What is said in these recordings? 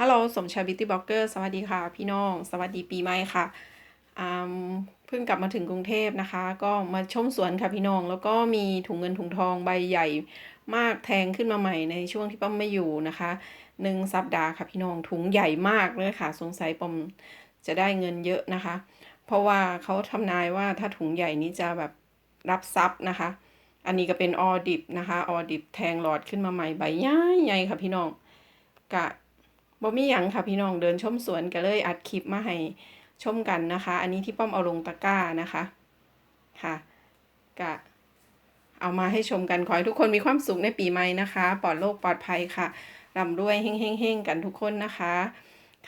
ฮัลโหลสมชายบิวตี้บล็อกเกอร์สวัสดีค่ะ พี่น้อง สวัสดีปีใหม่ค่ะเพิ่งกลับมาถึงกรุงเทพนะคะ ก็มาชมสวนค่ะพี่น้อง แล้วก็มีถุงเงินถุงทองใบใหญ่มากแทงขึ้นมาใหม่ในช่วงที่ป้อมไม่อยู่นะคะหนึ่งสัปดาห์ค่ะพี่น้องถุงใหญ่มากเลยค่ะ สงสัยป้อมจะได้เงินเยอะนะคะ เพราะว่าเขาทำนายว่าถ้าถุงใหญ่นี้จะแบบรับทรัพย์นะคะ อันนี้ก็เป็นออดิบนะคะออดิบแทงหลอดขึ้นมาใหม่ใบใหญ่ใหญ่ค่ะพี่น้องกะ บ่มีหยังค่ะพี่น้องเดินชมสวนก็เลยอัดคลิปมาให้ชมกันนะคะ อันนี้ที่ป้อมเอาลงตะกร้านะคะค่ะกะเอามาให้ชมกันขอให้ทุกคนมีความสุขในปีใหม่นะคะ ปลอดโรคปลอดภัยค่ะร่ำรวยเฮงเฮงเฮงกันทุกคนนะคะ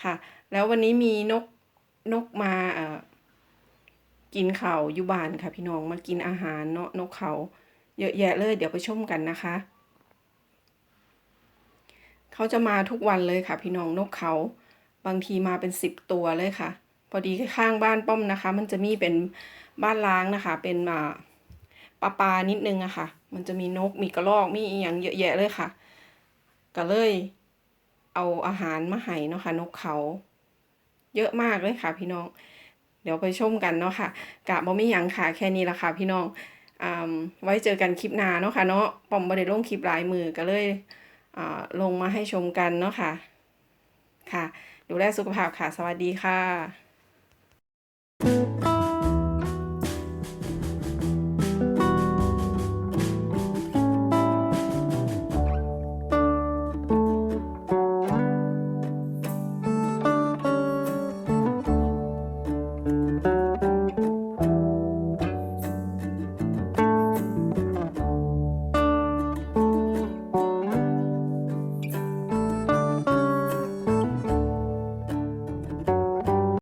ค่ะ แล้ววันนี้มีนกนกมาเอ่อกินเขาอยู่บ้านค่ะพี่น้องมากินอาหารเนาะนกเขาเยอะแยะเลยเดี๋ยวไปชมกันนะคะ เขาจะมาทุกวันเลยค่ะ พี่น้องนกเขาบางทีมาเป็นสิบตัวเลยค่ะ พอดีข้างบ้านป้อมนะคะ มันจะมีเป็นบ้านล้างนะคะ เป็นอ่าปลาปลานิดนึงอะค่ะ มันจะมีนกมีกระรอกมีอย่างเยอะแยะเลยค่ะ ก็เลย เอาอาหารมาให้เนาะค่ะ นกเขา เยอะมากเลยค่ะ พี่น้อง เดี๋ยวไปชมกันเนาะค่ะกะบ่มีหยังค่ะแค่นี้ละค่ะ พี่น้องอ่าไว้เจอกันคลิปหน้าเนาะค่ะเนาะป้อมบ่ได้ลงคลิปหลายมือก็เลย ลงมาให้ชมกันเนาะค่ะ ค่ะ ดูแลสุขภาพค่ะ สวัสดีค่ะ